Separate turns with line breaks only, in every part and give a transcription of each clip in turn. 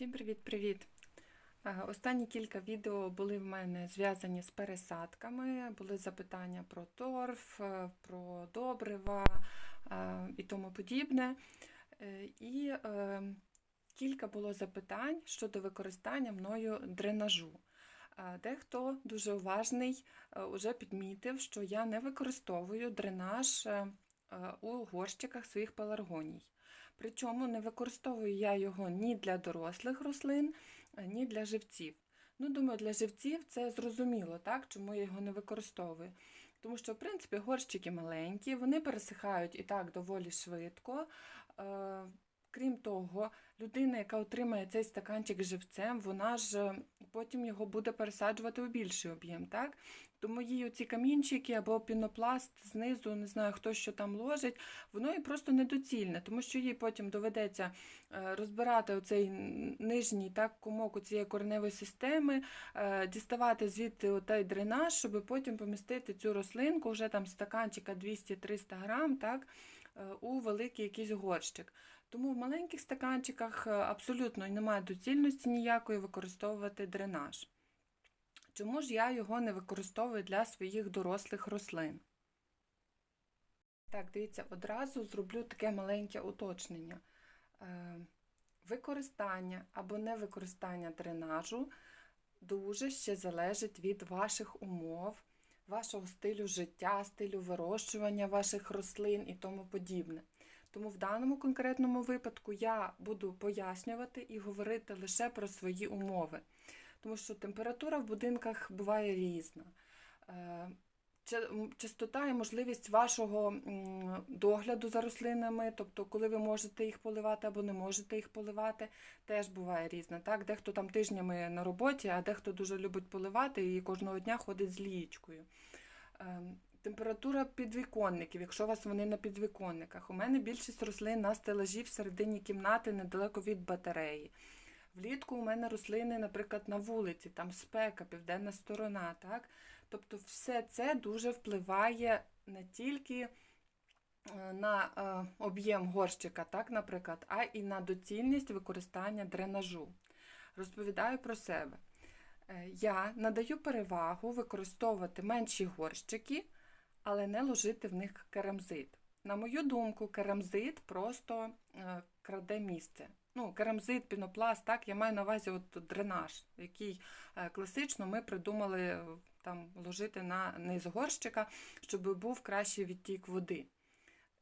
Всім привіт-привіт! Е, Останні кілька відео були в мене зв'язані з пересадками, були запитання про торф, е, про добрива е, і тому подібне. І кілька було запитань щодо використання мною дренажу. Дехто дуже уважний вже підмітив, що я не використовую дренаж у горщиках своїх пеларгоній. Причому не використовую я його ні для дорослих рослин, е, ні для живців. Ну, думаю, для живців це зрозуміло, так, чому я його не використовую. Тому що, в принципі, горщики маленькі, вони пересихають і так доволі швидко. Крім того, людина, яка отримає цей стаканчик живцем, вона ж е, потім його буде пересаджувати у більший об'єм. так? Тому їй оці камінчики або пінопласт знизу, не знаю хто що там ложить, воно їй просто недоцільне, тому що їй потім доведеться е, розбирати оцей нижній так, у цієї кореневої системи, е, діставати звідти отой дренаж, щоб потім помістити цю рослинку, вже там стаканчика 200-300 грам, так, у великий якийсь горщик. Тому в маленьких стаканчиках е, абсолютно немає доцільності ніякої використовувати дренаж. Чому ж я його не використовую для своїх дорослих рослин? Так, дивіться, одразу зроблю таке маленьке уточнення. Е, Використання або невикористання дренажу дуже ще залежить від ваших умов, вашого стилю життя, стилю вирощування ваших рослин і тому подібне. Тому в даному конкретному випадку я буду пояснювати і говорити лише про свої умови, тому що температура в будинках буває різна. Е, Частота і можливість вашого догляду за рослинами, тобто коли ви можете їх поливати або не можете їх поливати, теж буває різна. Так? Дехто там тижнями на роботі, а дехто дуже любить поливати і кожного дня ходить з лієчкою. Ем, Температура підвіконників, якщо у вас вони на підвіконниках. У мене більшість рослин на стелажі всередині кімнати недалеко від батареї. Влітку у мене рослини, наприклад, на вулиці, там спека, південна сторона. Так? Тобто все це дуже впливає не тільки е, на е, об'єм горщика, так, наприклад, а і на доцільність використання дренажу. Розповідаю про себе. Е, Я надаю перевагу використовувати менші горщики, але не ложити в них керамзит. На мою думку, керамзит просто е, краде місце. Ну, керамзит, пінопласт, так, я маю на увазі от дренаж, який е, класично ми придумали е, там ложити на низ горщика, щоб був кращий відтік води.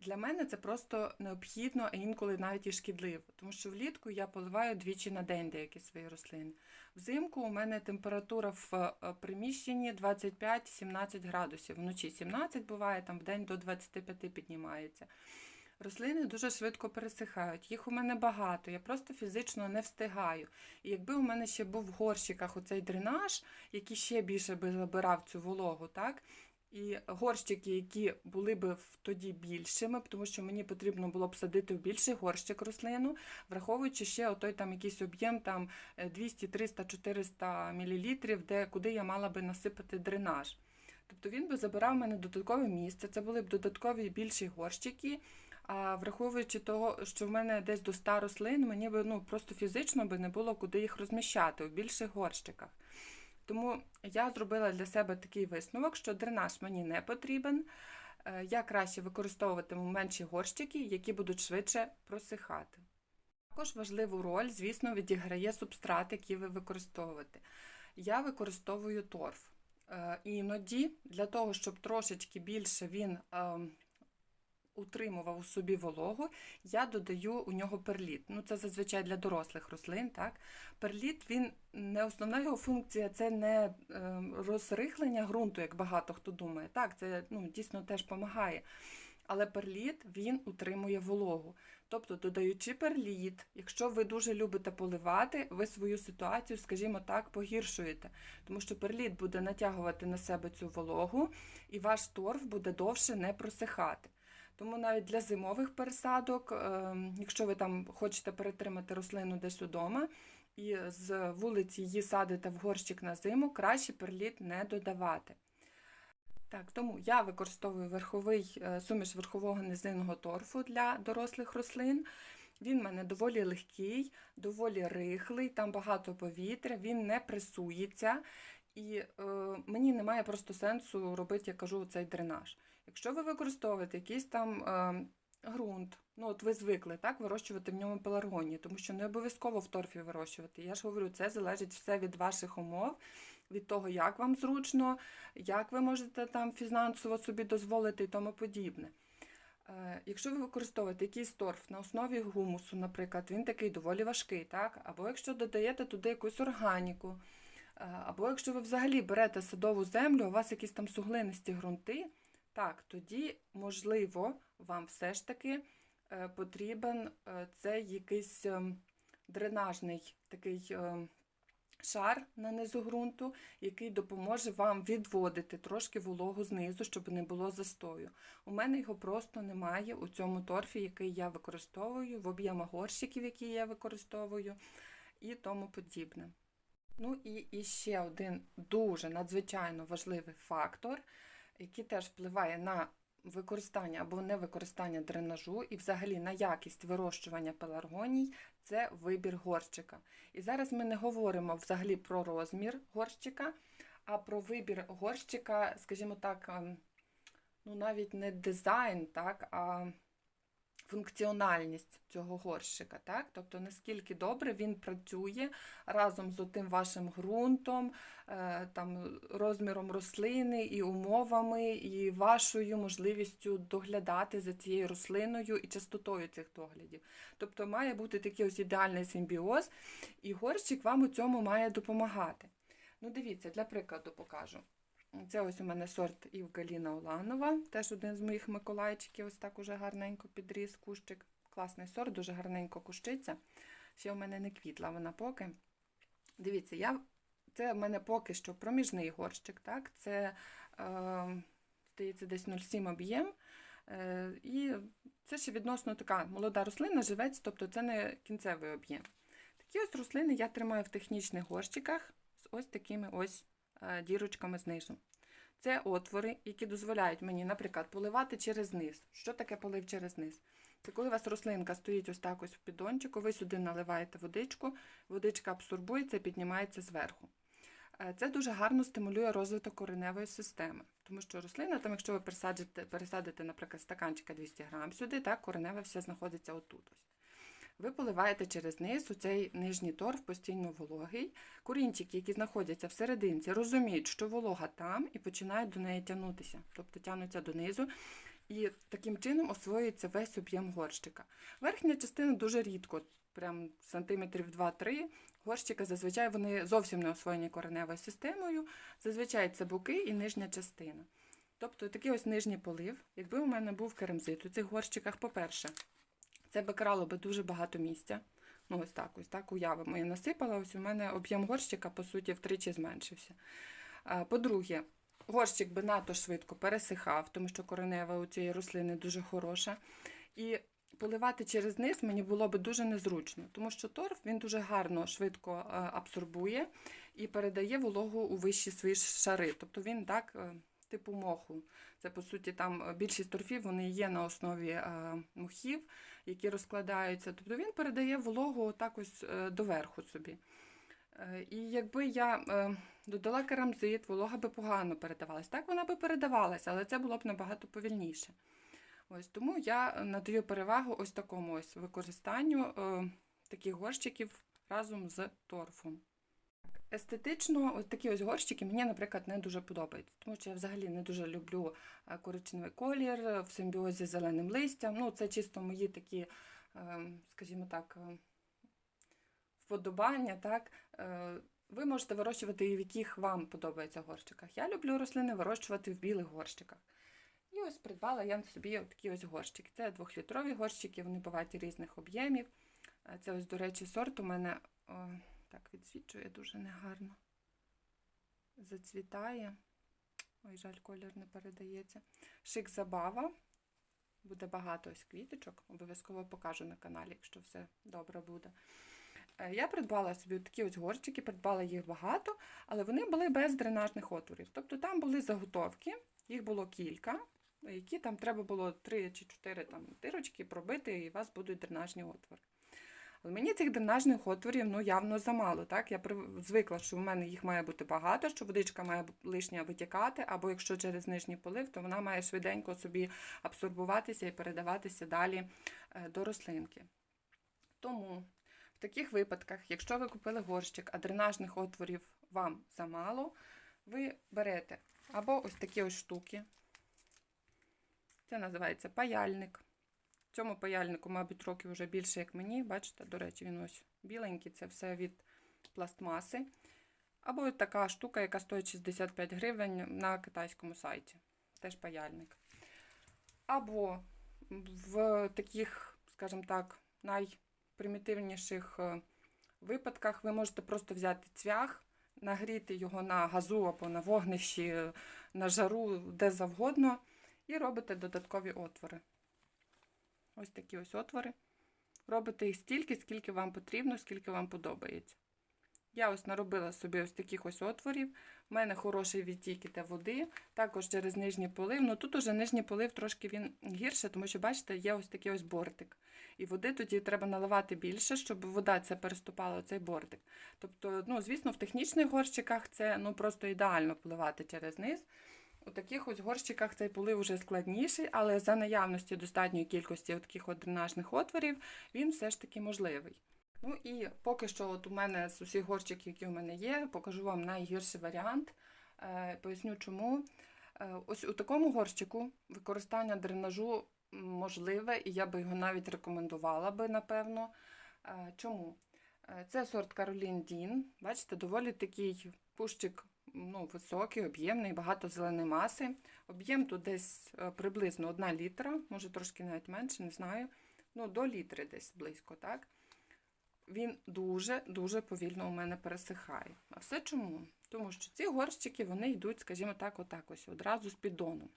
Для мене це просто необхідно, а інколи навіть і шкідливо, тому що влітку я поливаю двічі на день деякі свої рослини. Взимку у мене температура в е, приміщенні 25-17 градусів. Вночі 17 буває, там в день до 25 піднімається. Рослини дуже швидко пересихають. Їх у мене багато, я просто фізично не встигаю. І якби у мене ще був в горщиках оцей дренаж, який ще більше би забирав цю вологу, так? І горщики, які були б тоді більшими, тому що мені потрібно було б садити в більший горщик рослину, враховуючи ще отой там якийсь об'єм там е, 200, 300, 400 мл, де куди я мала би насипати дренаж. Тобто він би забирав мене додаткове місце, це були б додаткові більші горщики. А враховуючи того, що в мене десь до 100 рослин, мені би ну просто фізично би не було куди їх розміщати в більших горщиках. Тому я зробила для себе такий висновок, що дренаж мені не потрібен. Е, Я краще використовуватиму менші горщики, які будуть швидше просихати. Також важливу роль, звісно, відіграє субстрат, який ви використовуєте. Я використовую торф. Е, Іноді для того, щоб трошечки більше він ем, утримував у собі вологу, я додаю у нього перліт. Ну, це зазвичай для дорослих рослин. Так? Перліт він не основна його функція це не е, розрихлення ґрунту, як багато хто думає. Так, це ну, дійсно теж допомагає. Але перліт він утримує вологу. Тобто, додаючи перліт, якщо ви дуже любите поливати, ви свою ситуацію, скажімо так, погіршуєте. Тому що перліт буде натягувати на себе цю вологу, і ваш торф буде довше не просихати. Тому навіть для зимових пересадок, е, якщо ви там хочете перетримати рослину десь удома, і з вулиці її садите в горщик на зиму, краще перліт не додавати. Так, тому я використовую верховий е, суміш верхового низинного торфу для дорослих рослин. Він в мене доволі легкий, доволі рихлий, там багато повітря, він не пресується. І е, мені немає просто сенсу робити, я кажу, цей дренаж. Якщо ви використовуєте якийсь там е, ґрунт, ну от ви звикли так, вирощувати в ньому пеларгонії, тому що не обов'язково в торфі вирощувати. Я ж говорю, це залежить все від ваших умов, від того, як вам зручно, як ви можете там фінансово собі дозволити і тому подібне. Е, Якщо ви використовуєте якийсь торф на основі гумусу, наприклад, він такий доволі важкий, так? або якщо додаєте туди якусь органіку, е, або якщо ви взагалі берете садову землю, у вас якісь там суглинисті ґрунти, так, тоді, можливо, вам все ж таки е, потрібен е, цей якийсь ем, дренажний такий ем, шар на низу ґрунту, який допоможе вам відводити трошки вологу знизу, щоб не було застою. У мене його просто немає у цьому торфі, який я використовую, в об'ємах горщиків, які я використовую, і тому подібне. Ну і, і ще один дуже надзвичайно важливий фактор, який теж впливає на використання або невикористання дренажу і взагалі на якість вирощування пеларгоній, це вибір горщика. І зараз ми не говоримо взагалі про розмір горщика, а про вибір горщика, скажімо так, ем, ну навіть не дизайн, так, а функціональність цього горщика, так? Тобто наскільки добре він працює разом з тим вашим ґрунтом, е, там, розміром рослини і умовами, і вашою можливістю доглядати за цією рослиною і частотою цих доглядів. Тобто має бути такий ось ідеальний симбіоз, і горщик вам у цьому має допомагати. Ну, дивіться, для прикладу покажу. Це ось у мене сорт Івгаліна Уланова, теж один з моїх миколайчиків, ось так уже гарненько підріс кущик. Класний сорт, дуже гарненько кущиться. Ще у мене не квітла вона поки. Дивіться, я, це в мене поки що проміжний горщик, так? це, е, здається, десь 0,7 об'єм. Е, і це ще відносно така молода рослина, живець, тобто це не кінцевий об'єм. Такі ось рослини я тримаю в технічних горщиках з ось такими ось дірочками знизу. Це отвори, які дозволяють мені, наприклад, поливати через низ. Що таке полив через низ? Це коли у вас рослинка стоїть ось так ось в піддончику, ви сюди наливаєте водичку, водичка абсорбується піднімається зверху. Е, Це дуже гарно стимулює розвиток кореневої системи, тому що рослина, там, якщо ви пересадите, пересадите, наприклад, стаканчика 200 грам сюди, так, коренева вся знаходиться отут. ось. Ви поливаєте через низ у цей нижній торф постійно вологий. Курінчики, які знаходяться всерединці, розуміють, що волога там і починають до неї тягнутися, тобто тягнуться донизу. І таким чином освоюється весь об'єм горщика. Верхня частина дуже рідко, прям сантиметрів 2-3. Горщика зазвичай вони зовсім не освоєні кореневою системою. Зазвичай це боки і нижня частина. Тобто такий ось нижній полив. Якби у мене був керамзит у цих горщиках, по-перше, це би крало би дуже багато місця. Ну, ось так, ось так уявимо. Я насипала, ось у мене об'єм горщика, по суті, втричі зменшився. По-друге, горщик би надто швидко пересихав, тому що коренева у цієї рослини дуже хороша. І поливати через низ мені було б дуже незручно, тому що торф він дуже гарно, швидко е, абсорбує і передає вологу у вищі свої шари. Тобто він так, е, типу моху. Це, по суті, там е, більшість торфів вони є на основі е, мохів, які розкладаються. Тобто він передає вологу так ось е, доверху собі. І якби я додала керамзит, волога би погано передавалась. Так вона би передавалася, але це було б набагато повільніше. Ось тому я надаю перевагу ось такому ось використанню таких горщиків разом з торфом. Естетично, ось такі ось горщики мені, наприклад, не дуже подобаються, тому що я взагалі не дуже люблю е, коричневий колір е, в симбіозі з зеленим листям. Ну, це чисто мої такі, е, скажімо так, вподобання. Так? Ви можете вирощувати і в яких вам подобається горщиках. Я люблю рослини вирощувати в білих горщиках. І ось придбала я собі такі ось горщики. Це двохлітрові горщики, вони бувають різних об'ємів. Це ось, до речі, сорт у мене так відсвічує дуже негарно. Зацвітає. Ой, жаль, колір не передається. Шик забава. Буде багато ось квіточок. Обов'язково покажу на каналі, якщо все добре буде. Е, Я придбала собі такі ось горщики, придбала їх багато, але вони були без дренажних отворів. Тобто там були заготовки, їх було кілька, які там треба було 3 чи 4 там, дирочки пробити, і у вас будуть дренажні отвори. Але мені цих дренажних отворів ну, явно замало. Так? Я звикла, що в мене їх має бути багато, що водичка має лишня витікати, або якщо через нижній полив, то вона має швиденько собі абсорбуватися і передаватися далі е, до рослинки. Тому в таких випадках, якщо ви купили горщик, а дренажних отворів вам замало, ви берете або ось такі ось штуки. Це називається паяльник. Цьому паяльнику, мабуть, років вже більше, як мені. Бачите, до речі, він ось біленький, це все від пластмаси. Або така штука, яка стоїть 65 гривень на китайському сайті. Теж паяльник. Або в таких, скажімо так, найпримітивніших е, випадках ви можете просто взяти цвях, нагріти його на газу або на вогнищі, е, на жару, де завгодно, і робите додаткові отвори. Ось такі ось отвори. Робите їх стільки, скільки вам потрібно, скільки вам подобається. Я ось наробила собі ось таких ось отворів. У мене хороший відтік іде води, також через нижній полив. Ну тут уже нижній полив трошки він гірше, тому що, бачите, є ось такий ось бортик. І води тоді треба наливати більше, щоб вода це переступала цей бортик. Тобто, ну, звісно, в технічних горщиках це ну, просто ідеально поливати через низ. У таких ось горщиках цей полив вже складніший, але за наявності достатньої кількості таких дренажних отворів він все ж таки можливий. Ну і поки що от у мене з усіх горщиків, які у мене є, покажу вам найгірший варіант. Е, Поясню чому. Е, Ось у такому горщику використання дренажу можливе, і я би його навіть рекомендувала би, напевно. Е, Чому? Це сорт Каролін Дін. Бачите, доволі такий пущик ну, високий, об'ємний, багато зеленої маси. Об'єм тут десь е, приблизно 1 літра, може трошки навіть менше, не знаю. Ну, до літри десь близько, так? Він дуже-дуже повільно у мене пересихає. А все чому? Тому що ці горщики вони йдуть, скажімо так, отак ось одразу з піддоном.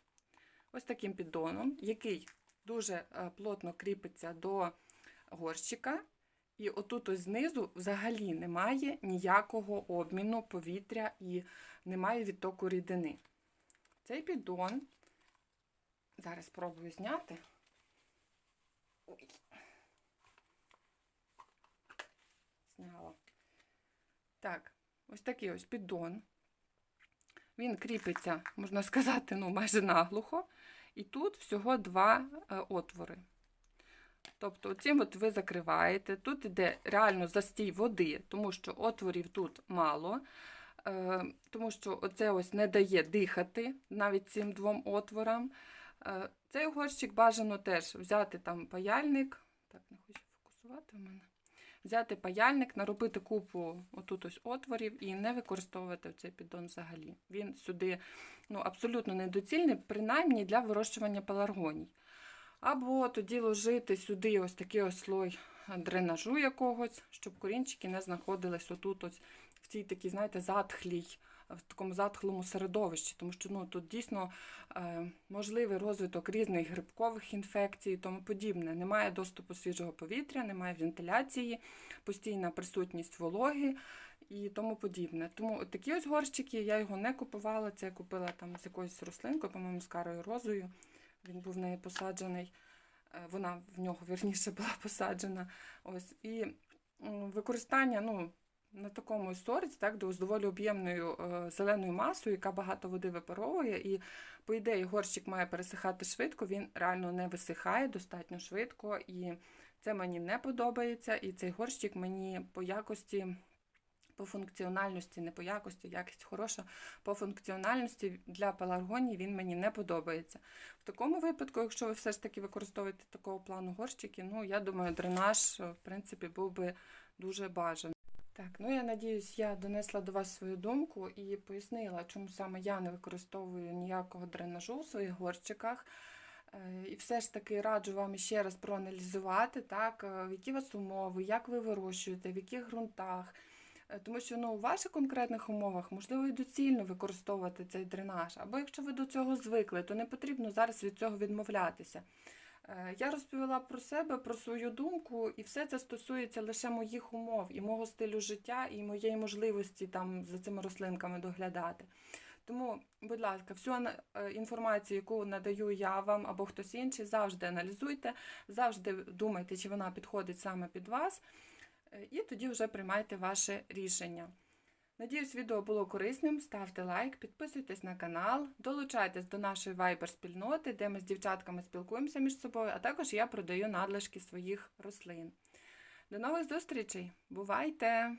Ось таким піддоном, який дуже е, плотно кріпиться до горщика. І отут ось знизу взагалі немає ніякого обміну повітря і немає відтоку рідини. Цей піддон, зараз спробую зняти. Ой. Зняла. Так, ось такий ось піддон. Він кріпиться, можна сказати, ну, майже наглухо. І тут всього два е, отвори. Тобто, цим от ви закриваєте. Тут йде реально застій води, тому що отворів тут мало, е, тому що оце ось не дає дихати навіть цим двом отворам. Е, Цей горщик бажано теж взяти там паяльник. Так, не хочу фокусувати в мене. Взяти паяльник, наробити купу отут ось отворів і не використовувати цей піддон взагалі. Він сюди ну, абсолютно недоцільний, принаймні для вирощування пеларгоній. Або тоді ложити сюди ось такий ось слой дренажу якогось, щоб корінчики не знаходились отут ось в цій такій, знаєте, затхлій, в такому затхлому середовищі, тому що ну, тут дійсно е, можливий розвиток різних грибкових інфекцій і тому подібне. Немає доступу свіжого повітря, немає вентиляції, постійна присутність вологи і тому подібне. Тому такі ось горщики я його не купувала. Це я купила там з якоюсь рослинкою, по-моєму, з карою розою. Він був в неї посаджений. Е, Вона в нього вірніше була посаджена. Ось і використання ну, на такому сорті, так, до- доволі об'ємною е, зеленою масою, яка багато води випаровує. І, по ідеї, горщик має пересихати швидко, він реально не висихає достатньо швидко. І це мені не подобається. І цей горщик мені по якості. По функціональності, не по якості, якість хороша. По функціональності для пеларгонії він мені не подобається. В такому випадку, якщо ви все ж таки використовуєте такого плану горщики, ну я думаю, дренаж, в принципі, був би дуже бажаний. Так, ну я надіюсь, я донесла до вас свою думку і пояснила, чому саме я не використовую ніякого дренажу у своїх горщиках. Е, І все ж таки раджу вам ще раз проаналізувати, так, е, які у вас умови, як ви вирощуєте, в яких ґрунтах. Е, Тому що ну, у ваших конкретних умовах можливо і доцільно використовувати цей дренаж. Або якщо ви до цього звикли, то не потрібно зараз від цього відмовлятися. Е, Я розповіла про себе, про свою думку, і все це стосується лише моїх умов і мого стилю життя, і моєї можливості там за цими рослинками доглядати. Тому, будь ласка, всю е, інформацію, яку надаю я вам або хтось інший, завжди аналізуйте, завжди думайте, чи вона підходить саме під вас. Е, І тоді вже приймайте ваше рішення. Надіюсь, відео було корисним. Ставте лайк, підписуйтесь на канал, долучайтесь до нашої Viber спільноти, де ми з дівчатками спілкуємося між собою, а також я продаю надлишки своїх рослин. До нових зустрічей! Бувайте!